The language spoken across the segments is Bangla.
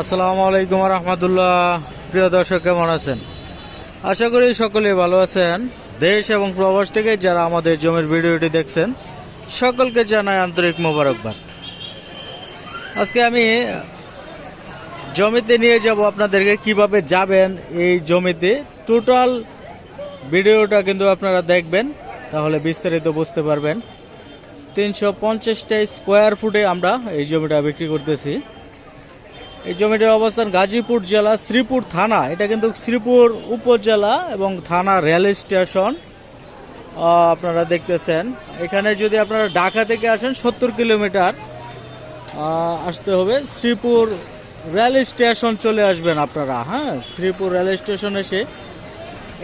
আসসালামু আলাইকুম রহমতুল্লাহ। প্রিয় দর্শক, কেমন আছেন? আশা করি সকলে ভালো আছেন। দেশ এবং প্রবাস থেকে যারা আমাদের জমির ভিডিওটি দেখছেন, সকলকে জানাই আন্তরিক মোবারকবাদ। আজকে আমি জমিতে নিয়ে যাব আপনাদেরকে, কীভাবে যাবেন এই জমিতে। টোটাল ভিডিওটা কিন্তু আপনারা দেখবেন, তাহলে বিস্তারিত বুঝতে পারবেন। তিনশো পঞ্চাশটা স্কোয়ার ফুটে আমরা এই জমিটা বিক্রি করতেছি। এই জমিটার অবস্থান গাজীপুর জেলা শ্রীপুর থানা। এটা কিন্তু শ্রীপুর উপজেলা এবং থানা রেল স্টেশন। আপনারা দেখতেছেন। এখানে যদি আপনারা ঢাকা থেকে আসেন, সত্তর কিলোমিটার আসতে হবে। শ্রীপুর রেল স্টেশন চলে আসবেন আপনারা হ্যাঁ? শ্রীপুর রেল স্টেশন এসে।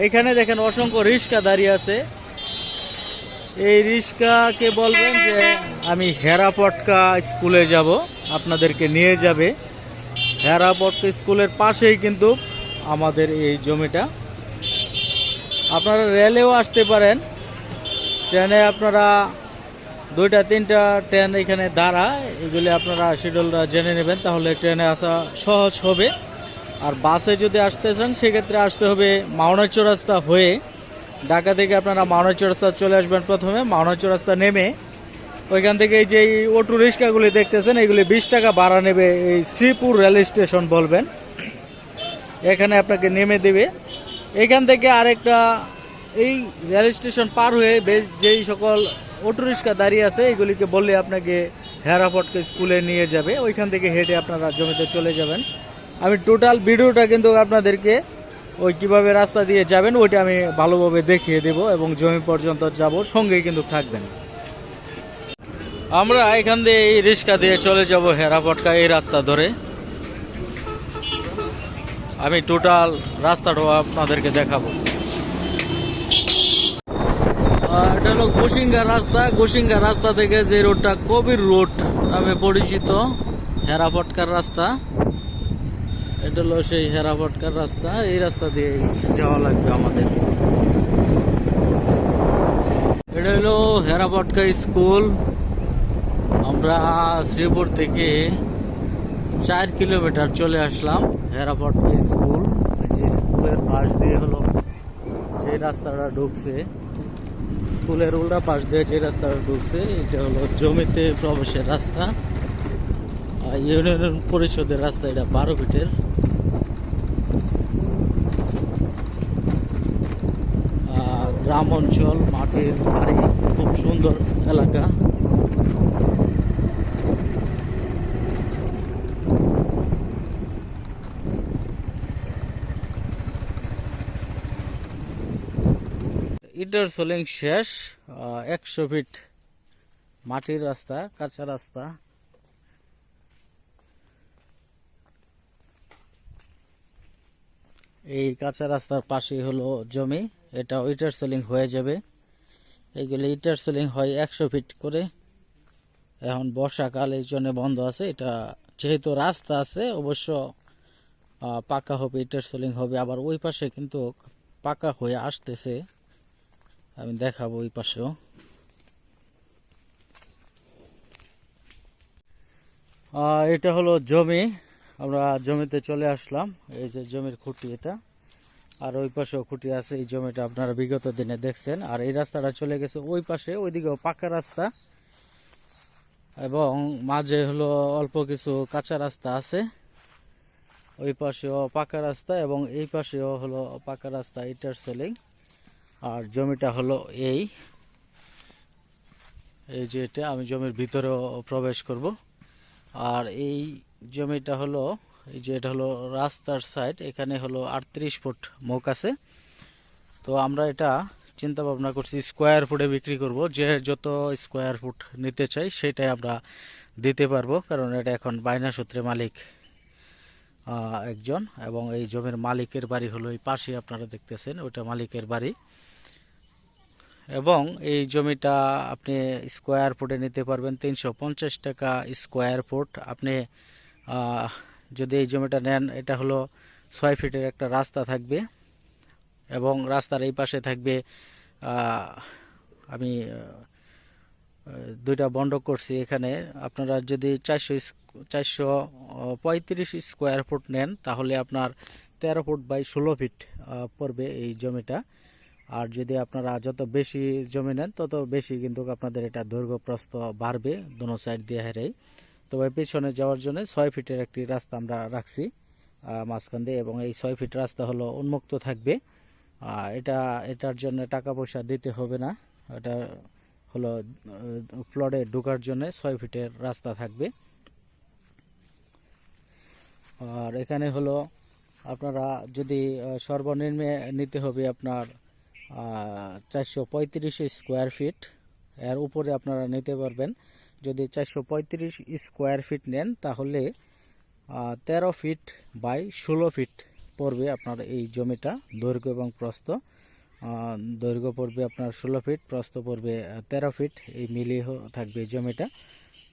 এখানে দেখেন অসংখ্য রিক্সা দাঁড়িয়ে আছে। এই রিক্সাকে বলবেন যে, আমি হেরাপটকা স্কুলে যাব, আপনাদেরকে নিয়ে যাবে। হেরাপটকা স্কুলের পাশেই কিন্তু আমাদের এই জমিটা। আপনারা রেলেও আসতে পারেন। ট্রেনে আপনারা দুইটা, তিনটা ট্রেন এখানে দাঁড়া এগুলি আপনারা শিডিউলটা জেনে নেবেন, তাহলে ট্রেনে আসা সহজ হবে। আর বাসে যদি আসতে চান, সেক্ষেত্রে আসতে হবে মাওনা চৌরাস্তা হয়ে। ঢাকা থেকে আপনারা মাওনা চৌরাস্তা চলে আসবেন প্রথমে। মাওনা চৌরাস্তা নেমে ওইখান থেকে এই যে অটো রিক্সাগুলি দেখতেছেন, এগুলি বিশ টাকা ভাড়া নেবে এই শ্রীপুর রেল স্টেশন বলবেন। এখানে আপনাকে নেমে দেবে। এখান থেকে আরেকটা, এই রেল স্টেশন পার হয়ে বেশ যেই সকল অটো রিক্সা দাঁড়িয়ে আছে, এগুলিকে বললে আপনাকে হেরাফটকে স্কুলে নিয়ে যাবে। ওইখান থেকে হেঁটে আপনারা জমিতে চলে যাবেন। আমি টোটাল ভিডিওটা কিন্তু আপনাদেরকে ওই কীভাবে রাস্তা দিয়ে যাবেন, ওইটা আমি ভালোভাবে দেখিয়ে দেব এবং জমি পর্যন্ত যাব, সঙ্গেই কিন্তু থাকবেন। আমরা এখান দিয়ে এই রিক্সা দিয়ে চলে যাব হেরাপটকা এই রাস্তা ধরে। আমি টোটাল রাস্তাটাও আপনাদেরকে দেখাবো। এটা হলো গোসিঙ্গা রাস্তা। গোসিঙ্গা রাস্তা থেকে যে রোডটা কবির রোড নামে পরিচিত, হেরাপটকার রাস্তা। এটা হলো সেই হেরাপটকার রাস্তা। এই রাস্তা দিয়ে যাওয়া লাগবে আমাদের। এটা হলো হেরাপটকা স্কুল। আমরা শ্রীপুর থেকে চার কিলোমিটার চলে আসলাম হেরাপটকা স্কুল। যে স্কুলের পাশ দিয়ে হলো যে রাস্তাটা ঢুকছে। স্কুলের উল্টা পাশ দিয়ে যে রাস্তাটা ঢুকছে, এটা হলো জমিতে প্রবেশের রাস্তা। আর ইউনিয়ন পরিষদের রাস্তা এটা বারো ফিটের। গ্রাম অঞ্চল মাটির বাড়ি, খুব সুন্দর এলাকা। ইটার সোলিং শেষ একশো ফিট মাটির রাস্তা, কাঁচা রাস্তা। এই কাঁচা রাস্তার পাশেই হলো জমি এটা ইটার সোলিং হয়ে যাবে। এইগুলো ইটার সোলিং হয় একশো ফিট করে। এখন বর্ষাকাল, এই জন্য বন্ধ আছে। এটা যেহেতু রাস্তা আছে, অবশ্য পাকা হবে, ইটার সোলিং হবে। আবার ওই পাশে কিন্তু পাকা হয়ে আসতেছে। আমি দেখাবো ওই পাশেও। এটা হলো জমি। আমরা জমিতে চলে আসলাম। এই যে জমির খুঁটি এটা। আর ওই পাশেও খুঁটি আছে। এই জমিটা আপনারা বিগত দিনে দেখছেন। আর এই রাস্তাটা চলে গেছে ওই পাশে, ওইদিকেও পাকা রাস্তা। এবং মাঝে হলো অল্প কিছু কাঁচা রাস্তা আছে। ওই পাশেও পাকা রাস্তা এবং এই পাশেও হলো পাকা রাস্তা, ইটার সেলিং। আর জমিটা হলো এই। এই যে এটা, আমি জমির ভিতরেও প্রবেশ করব। আর এই জমিটা হলো, এই যে এটা হলো রাস্তার সাইড এখানে হলো আটত্রিশ ফুট মুখ আছে। তো আমরা এটা চিন্তা ভাবনা করছি স্কোয়ার ফুটে বিক্রি করব। যে যত স্কোয়ার ফুট নিতে চাই, সেটাই আমরা দিতে পারব, কারণ এটা এখন বায়না সূত্রে মালিক একজন। এবং এই জমির মালিকের বাড়ি হলো এই পাশে আপনারা দেখতেছেন, ওইটা মালিকের বাড়ি। এবং এই জমিটা আপনি স্কোয়ার ফুটে নিতে পারবেন তিনশো পঞ্চাশ টাকা স্কোয়ার ফুট। আপনি যদি এই জমিটা নেন, এটা হলো ছয় ফিটের একটা রাস্তা থাকবে এবং রাস্তার এই পাশে থাকবে আমি দুইটা বন্ড করছি এখানে। আপনারা যদি চারশো চারশো পঁয়ত্রিশ স্কোয়ার ফুট নেন, তাহলে আপনার তেরো ফুট বাই ষোলো ফিট পড়বে এই জমিটা। আর যদি আপনারা যত বেশি জমি নেন, তত বেশি কিন্তু আপনাদের এটা দৈর্ঘ্য প্রস্থ বাড়বে দোনো সাইড দিয়ে হেরেই তবে পিছনে যাওয়ার জন্য ছয় ফিটের একটি রাস্তা আমরা রাখছি মাঝখান দিয়ে এবং এই ছয় ফিট রাস্তা হলো উন্মুক্ত থাকবে। এটা, এটার জন্য টাকা পয়সা দিতে হবে না। এটা হলো প্লটে ঢোকার জন্য ছয় ফিটের রাস্তা থাকবে। আর এখানে হলো, আপনারা যদি সর্বনিম্নে নিতে হবে আপনার চারশো পঁয়ত্রিশ স্কোয়ার ফিট। এর উপরে আপনারা নিতে পারবেন। যদি চারশো পঁয়ত্রিশ স্কোয়ার ফিট নেন, তাহলে তেরো ফিট বাই ষোলো ফিট পড়বে আপনার এই জমিটা, দৈর্ঘ্য এবং প্রস্থ। দৈর্ঘ্য পড়বে আপনার ষোলো ফিট, প্রস্থ পড়বে তেরো ফিট। এই মিলিয়ে থাকবে জমিটা।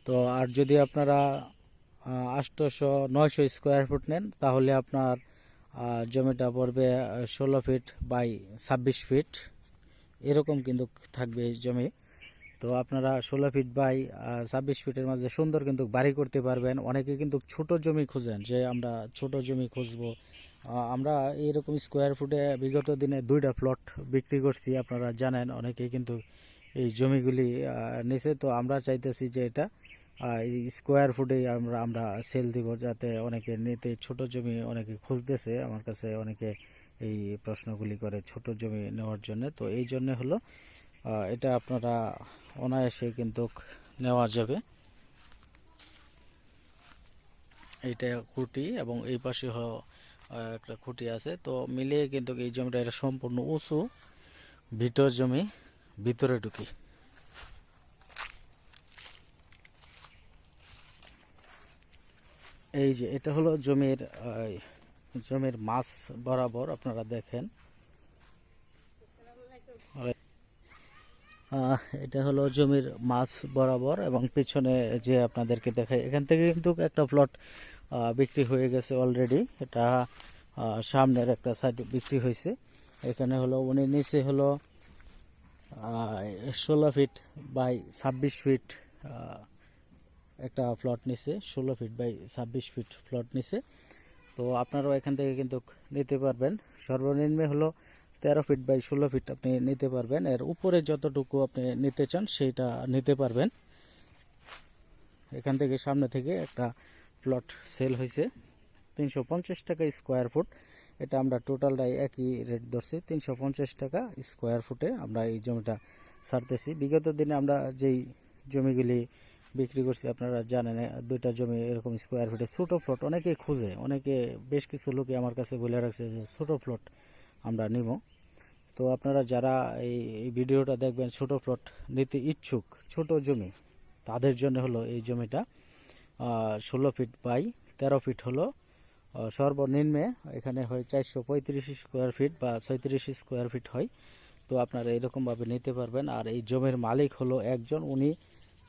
তো, আর যদি আপনারা আটশোশো নয়শো স্কোয়ার ফুট নেন, তাহলে আপনার আহ, জমিটা পড়বে ষোলো ফিট বাই ছাব্বিশ ফিট এরকম কিন্তু থাকবে জমি। তো আপনারা ষোলো ফিট বাই ছাব্বিশ ফিটের মাঝে সুন্দর কিন্তু বাড়ি করতে পারবেন। অনেকে কিন্তু ছোট জমি খুঁজেন যে আমরা ছোট জমি খুঁজবো। আমরা এইরকম স্কোয়ার ফুটে বিগত দিনে দুইটা প্লট বিক্রি করছি আপনারা জানেন। অনেকে কিন্তু এই জমিগুলি নিছে। তো আমরা চাইতেছি যে এটা স্কোয়ার ফুটে আমরা আমরা সেল দিব যাতে অনেকে নিতে ছোট জমি অনেকে খুঁজতেছে। আমার কাছে অনেকে এই প্রশ্নগুলি করে ছোট জমি নেওয়ার জন্য। তো এই জন্য হলো এটা আপনারা অনায়াসে কিন্তু নেওয়া যাবে। এইটা খুঁটি এবং এই পাশে একটা খুঁটি আছে। তো মিলিয়ে কিন্তু এই জমিটা এটা সম্পূর্ণ উঁচু, ভিতর জমি, ভিতরে ঢুকি। এই যে, এটা হলো জমির জমির মাছ বরাবর আপনারা দেখেন। এটা হলো জমির মাছ বরাবর এবং পিছনে যে আপনাদেরকে দেখাই, এখান থেকে কিন্তু একটা প্লট বিক্রি হয়ে গেছে অলরেডি এটা সামনের একটা সাইড বিক্রি হয়েছে। এখানে হলো উনি নিচে হলো ষোলো ফিট বাই ছাব্বিশ ফিট একটা প্লট নিছে, ষোলো ফিট বাই ছাব্বিশ ফিট প্লট নিছে। তো আপনারাও এখান থেকে কিন্তু নিতে পারবেন। সর্বনিম্ন হলো তেরো ফিট বাই ষোলো ফিট আপনি নিতে পারবেন। এর উপরে যতটুকু আপনি নিতে চান সেইটা নিতে পারবেন। এখান থেকে সামনে থেকে একটা প্লট সেল হয়েছে তিনশো পঞ্চাশ টাকা স্কোয়ার ফুট এটা আমরা টোটালটাই একই রেট ধরছি। তিনশো পঞ্চাশ টাকা স্কোয়ার ফুটে আমরা এই জমিটা ছাড়তেছি। বিগত দিনে আমরা যেই জমিগুলি বিক্রি করছি, আপনারা জানেন দুইটা জমি এরকম স্কোয়ার ফিটে ছোটো প্লট অনেকে খুঁজে, অনেকে বেশ কিছু লোকে আমার কাছে বলে রাখছে যে ছোটো প্লট আমরা নিব। তো আপনারা যারা এই ভিডিওটা দেখবেন, ছোট প্লট নিতে ইচ্ছুক, ছোট জমি, তাদের জন্য হলো এই জমিটা ষোলো ফিট বাই তেরো ফিট হলো সর্বনিম্নে এখানে হয় চারশো পঁয়ত্রিশ স্কোয়ার ফিট বা ছয়ত্রিশ স্কোয়ার ফিট হয়। তো আপনারা এরকমভাবে নিতে পারবেন। আর এই জমির মালিক হলো একজন, উনি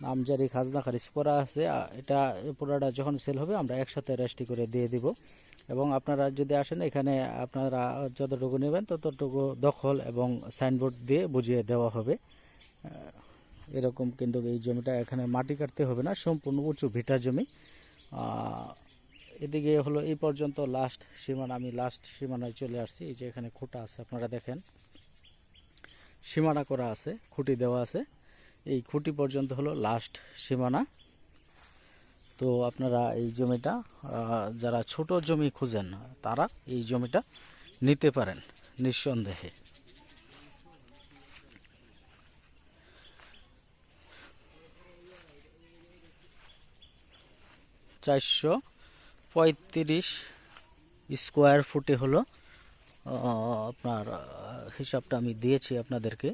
নামজারি খাজনা খারিজ করা আছে এটা পুরাটা যখন সেল হবে আমরা একসাথে রেস্টি করে দিয়ে দিব। এবং আপনারা যদি আসেন এখানে আপনারা যতটুকু নেবেন ততটুকু দখল এবং সাইনবোর্ড দিয়ে বুঝিয়ে দেওয়া হবে। এরকম কিন্তু এই জমিটা এখানে মাটি কাটতে হবে না, সম্পূর্ণ উঁচু ভিটা জমি। এদিকে হলো এই পর্যন্ত লাস্ট সীমানা, আমি লাস্ট সীমানায় চলে আসছি, এই যে এখানে খুঁটা আছে, আপনারা দেখেন। সীমানা করা আছে, খুঁটি দেওয়া আছে। এই খুঁটি পর্যন্ত হলো লাস্ট সীমানা। তো আপনারা এই জমিটা যারা ছোট জমি খুঁজেন, তারা এই জমিটা নিতে পারেন নিঃসন্দেহে। চারশো পঁয়ত্রিশ স্কোয়ার ফুটে হলো আপনার হিসাবটা আমি দিয়েছি আপনাদেরকে।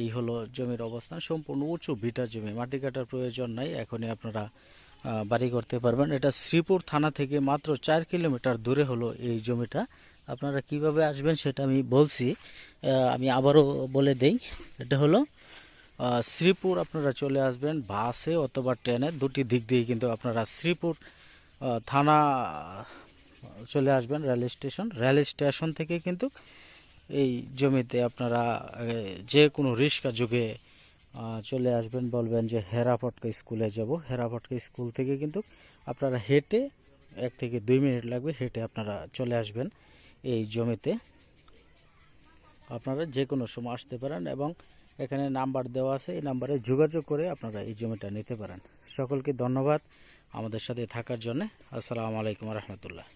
এই হলো জমির অবস্থান সম্পূর্ণ উঁচু, ভিটা জমি। মাটি কাটার প্রয়োজন নাই, এখনই আপনারা বাড়ি করতে পারবেন। এটা শ্রীপুর থানা থেকে মাত্র চার কিলোমিটার দূরে হলো এই জমিটা। আপনারা কীভাবে আসবেন সেটা আমি বলছি। আমি আবারও বলে দেই, এটা হলো শ্রীপুর আপনারা চলে আসবেন বাসে অথবা ট্রেনে। দুটি দিক দিয়ে কিন্তু আপনারা শ্রীপুর থানা চলে আসবেন রেল স্টেশন। রেল স্টেশন থেকে কিন্তু এই জমিতে আপনারা যে কোনো রিক্সা যুগে চলে আসবেন, বলবেন যে হেরাপটকা স্কুলে যাব। হেরাপটকা স্কুল থেকে কিন্তু আপনারা হেঁটে এক থেকে দুই মিনিট লাগবে হেঁটে আপনারা চলে আসবেন এই জমিতে। আপনারা যে কোনো সময় আসতে পারেন এবং এখানে নাম্বার দেওয়া আছে, এই নাম্বারে যোগাযোগ করে আপনারা এই জমিটা নিতে পারেন। সকলকে ধন্যবাদ আমাদের সাথে থাকার জন্য। আসসালামু আলাইকুম রহমতুল্লাহ।